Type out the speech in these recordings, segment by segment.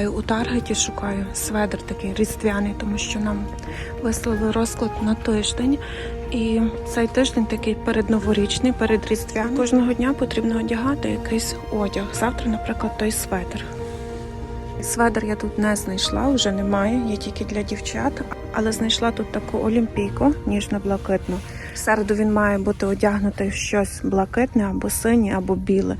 шукаю у Таргеті, шукаю сведер такий різдвяний, тому що нам вислали розклад на тиждень. І цей тиждень такий передноворічний, передріздвяний. Кожного дня потрібно одягати якийсь одяг. Завтра, наприклад, той сведер. Сведер я тут не знайшла, вже немає, є тільки для дівчат, але знайшла тут таку олімпійку, ніжно-блакитну. В середу він має бути одягнутий в щось блакитне або синє, або біле.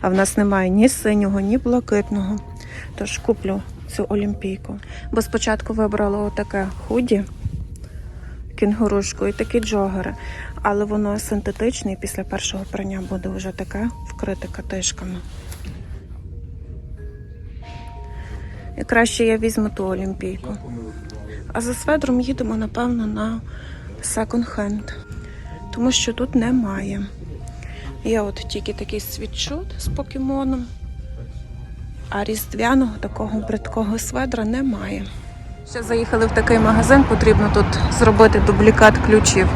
А в нас немає ні синього, ні блакитного. Тож куплю цю олімпійку. Бо спочатку вибрала отаке худі, кінгурушку і такі джогери, але воно синтетичне і після першого прання буде вже таке вкрите катишками. І краще я візьму ту олімпійку. А за сведром їдемо, напевно, на секонд-хенд, тому що тут немає. Є от тільки такий світшот з покемоном, а різдвяного такого бридкого сведра немає. Ще заїхали в такий магазин, потрібно тут зробити дублікат ключів.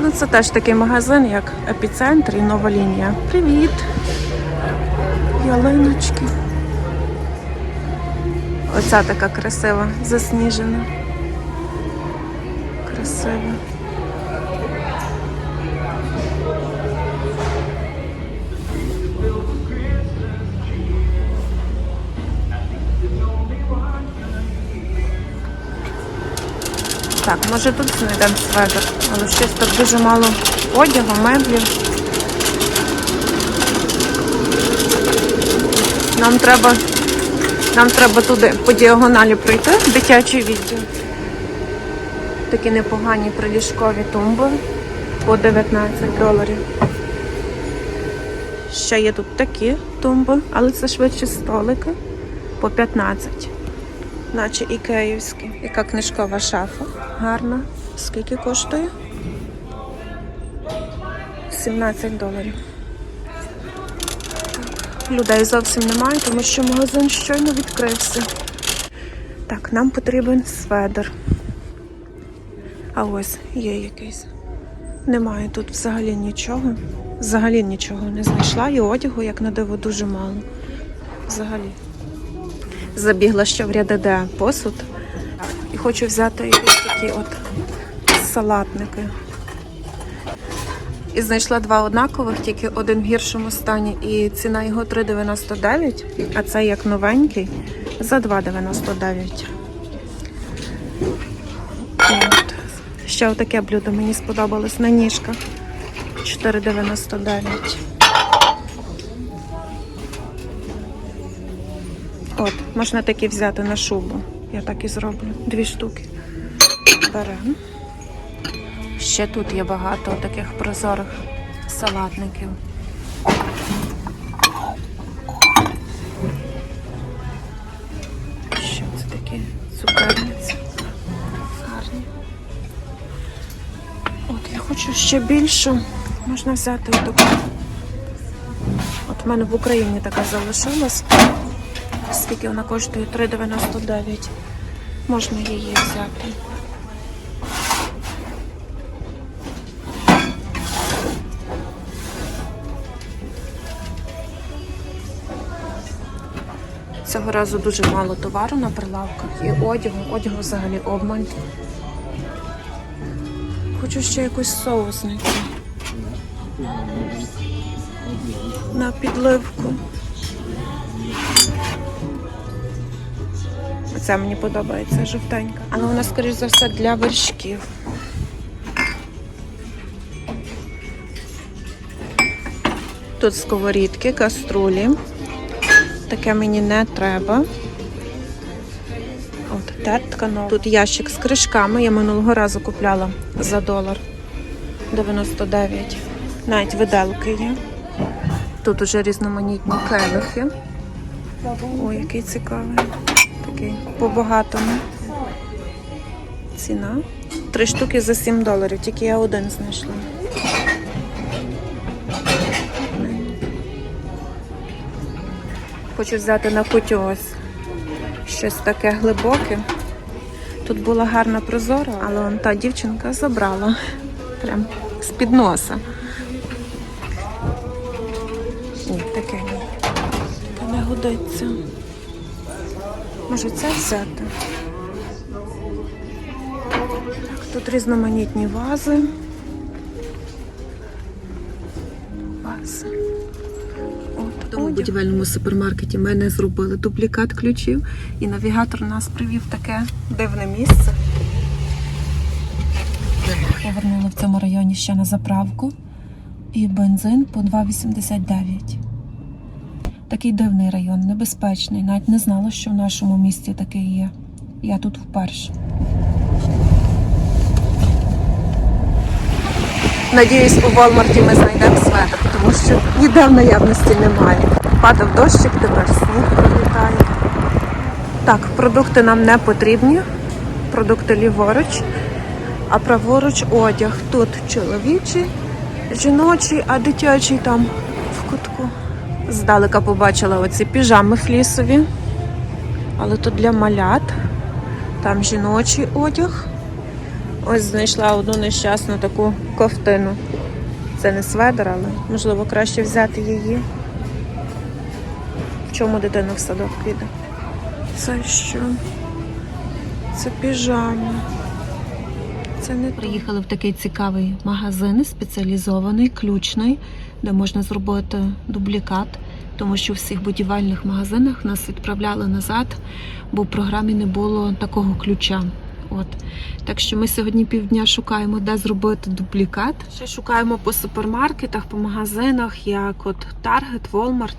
Ну, це теж такий магазин, як епіцентр і нова лінія. Привіт! Ялиночки. Оця така красива, засніжена. Красива. Так, може тут знайдемо сведер, але щось так дуже мало одягу, меблів. Нам треба нам треба туди по діагоналі пройти, дитячий відділ. Такі непогані приліжкові тумби по 19 доларів. Ще є тут такі тумби, але це швидше столики по 15. Наче і київські. Яка книжкова шафа. Гарна. Скільки коштує? 17 доларів. Людей зовсім немає, тому що магазин щойно відкрився. Так, нам потрібен сведер. А ось є якийсь. Немає тут взагалі нічого. Взагалі нічого не знайшла. І одягу, як на диво, дуже мало. Взагалі. Забігла ще в РДД посуд. І хочу взяти якісь такі от салатники. І знайшла два однакових, тільки один в гіршому стані, і ціна його 3,99, а цей як новенький за 2,99. От. Ще отаке блюдо мені сподобалось на ніжках. 4,99. От, можна такі взяти на шубу. Я так і зроблю. Дві штуки. Беремо. Ще тут є багато таких прозорих салатників. Що це такі цукерниці? Гарні. От я хочу ще більшу. Можна взяти таку. От в мене в Україні така залишилась. Скільки вона коштує? 3,99. Можна її взяти. Цього разу дуже мало товару на прилавках і одягу. Одягу взагалі обмаль. Хочу ще якусь соусницю. На підливку. Оця мені подобається жовтенька. Але вона, скоріш за все, для вершків. Тут сковорідки, каструлі. Таке мені не треба. От, тертка нова. Тут ящик з кришками. Я минулого разу купляла за долар 99. Навіть виделки є. Тут уже різноманітні келихи. Ой, який цікавий. Такий по-багатому. Ціна. Три штуки за 7 доларів, тільки я один знайшла. Хочу взяти на кутю ось щось таке глибоке. Тут була гарна прозора, але вон та дівчинка забрала прям з-під носа. Ні, таке ні. Та не годиться. Може це взяти? Так, тут різноманітні вази. Вази. От, В тому одяг. будівельному супермаркеті ми не зробили дублікат ключів, і навігатор нас привів в таке дивне місце. Повернули в цьому районі ще на заправку. І бензин по 2,89. Такий дивний район, небезпечний. Навіть не знала, що в нашому місті такий є. Я тут вперше. Надіюсь, у Волмарті ми знайдемо светр, тому що ніде в наявності немає. Падав дощик, тепер сніг прилітає. Так, продукти нам не потрібні. Продукти ліворуч, а праворуч одяг. Тут чоловічий, жіночий, а дитячий там в кутку. Здалека побачила оці піжами флісові. Але тут для малят. Там жіночий одяг. Ось знайшла одну нещасну таку ковтину. Це не сведер, але можливо краще взяти її. В чому дитина в садок піде? Це що? Це піжама. Це не. Приїхали в такий цікавий магазин, спеціалізований, ключний, де можна зробити дублікат, тому що в всіх будівельних магазинах нас відправляли назад, бо в програмі не було такого ключа. От. Так що ми сьогодні півдня шукаємо, де зробити дублікат. Ще шукаємо по супермаркетах, по магазинах, як от Target, Walmart,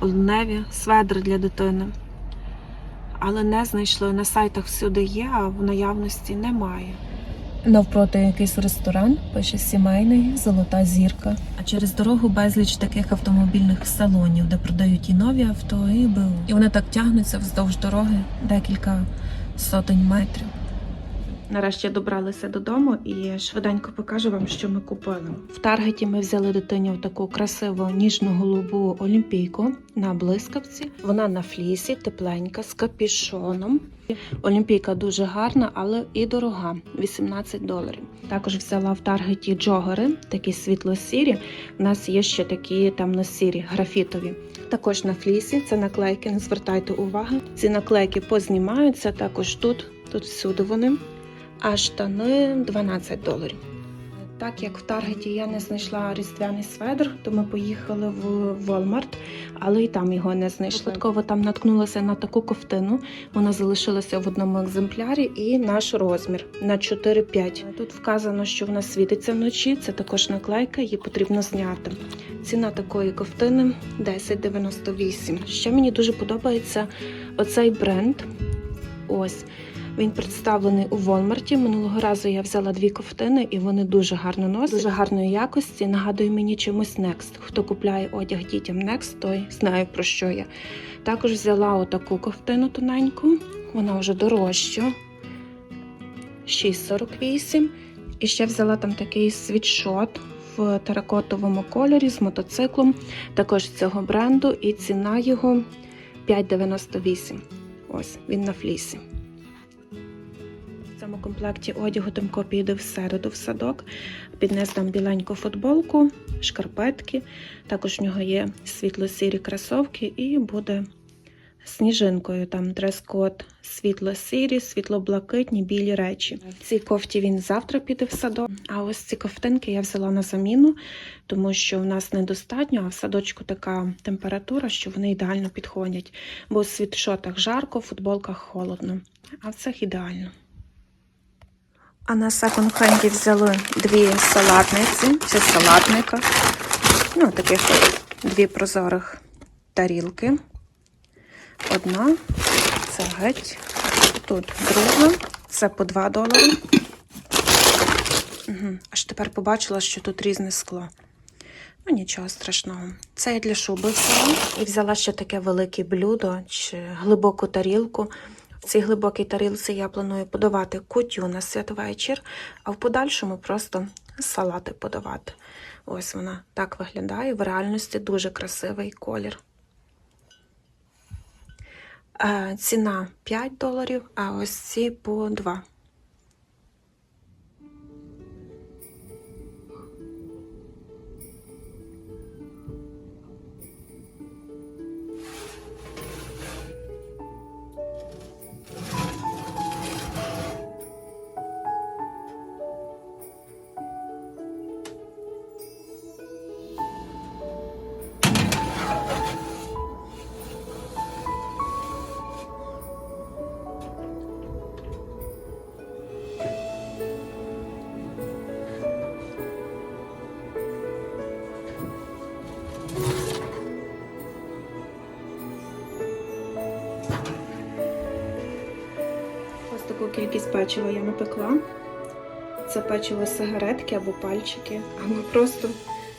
Олдневі, сведри для дитини. Але не знайшли на сайтах всюди є, а в наявності немає. Навпроти якийсь ресторан, пише сімейний, золота зірка. А через дорогу безліч таких автомобільних салонів, де продають і нові авто, і БУ. І вони так тягнуться вздовж дороги декілька сотень метрів. Нарешті добралися додому і швиденько покажу вам, що ми купили. В Таргеті ми взяли дитині таку красиву ніжно-голубу олімпійку на блискавці. Вона на флісі, тепленька, з капішоном. Олімпійка дуже гарна, але і дорога 18 доларів. Також взяла в Таргеті джогери, такі світло-сірі. У нас є ще такі темно-сірі, графітові. Також на флісі це наклейки, не звертайте уваги. Ці наклейки познімаються також тут, тут всюди вони. А штани 12 доларів. Так як в Таргеті я не знайшла різдвяний сведр, то ми поїхали в Walmart, але і там його не знайшли. Випадково там наткнулася на таку ковтину. Вона залишилася в одному екземплярі і наш розмір на 4-5. Тут вказано, що вона світиться вночі. Це також наклейка, її потрібно зняти. Ціна такої ковтини 10,98. Ще мені дуже подобається оцей бренд. Ось. Він представлений у Волмарті. Минулого разу я взяла дві ковтини, і вони дуже гарно носять, дуже гарної якості. Нагадує мені чимось Next. Хто купляє одяг дітям Next, той знає про що я. Також взяла отаку ковтину тоненьку, вона вже дорожча. 6,48. І ще взяла там такий світшот в теракотовому кольорі з мотоциклом, також цього бренду, і ціна його 5,98. Ось він на флісі. В цьому комплекті одягу Тимко піде всереду в садок. Під низ там біленьку футболку, шкарпетки. Також в нього є світло-сірі кросовки і буде сніжинкою. Там дрес-код світло-сірі, світло-блакитні, білі речі. В цій кофті він завтра піде в садок. А ось ці ковтинки я взяла на заміну, тому що в нас недостатньо, а в садочку така температура, що вони ідеально підходять. Бо в світшотах жарко, в футболках холодно, а в цих ідеально. А на секонд-хенді взяли дві салатниці чи салатника. Ну, таких дві прозорих тарілки. Одна, це геть. Тут друга, це по 2 долари. Угу. Аж тепер побачила, що тут різне скло. Ну, нічого страшного. Це я для шуби взяла. І взяла ще таке велике блюдо чи глибоку тарілку. В цій глибокій тарілці я планую подавати кутю на святвечір, а в подальшому просто салати подавати. Ось вона так виглядає. В реальності дуже красивий колір. Е, Ціна 5 доларів, а ось ці по 2. Поки якісь печиво я напекла. Це печиво сигаретки або пальчики, або просто,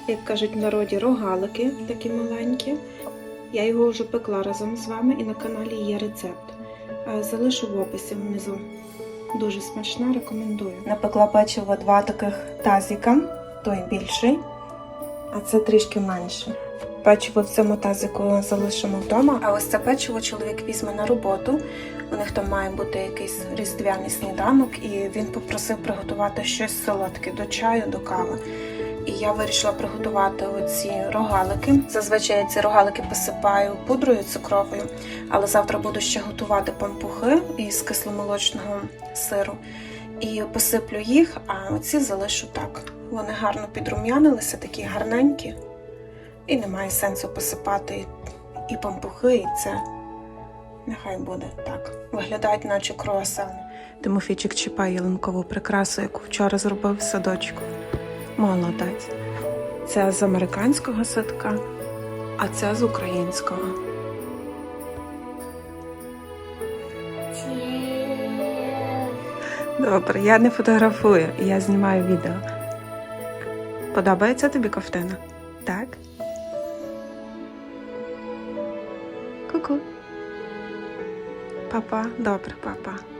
як кажуть в народі, рогалики такі маленькі. Я його вже пекла разом з вами і на каналі є рецепт. Е, Залишу в описі внизу. Дуже смачна, рекомендую. Напекла печиво два таких тазіка, той більший, а це трішки менше. Печиво в цьому тазику залишимо вдома, а ось це печиво чоловік візьме на роботу. У них там має бути якийсь різдвяний сніданок, і він попросив приготувати щось солодке до чаю, до кави. І я вирішила приготувати оці рогалики. Зазвичай я ці рогалики посипаю пудрою цукровою, але завтра буду ще готувати пампухи із кисломолочного сиру. І посиплю їх, а оці залишу так. Вони гарно підрум'янилися, такі гарненькі. І немає сенсу посипати і пампухи, і це. Нехай буде так. Виглядають, наче круасани. Тимофійчик чіпає ялинкову прикрасу, яку вчора зробив садочку. Молодець. Це з американського садка, а це з українського. Добре, я не фотографую, я знімаю відео. Подобається тобі ковтина? Так? Ку-ку. Папа, добре, папа.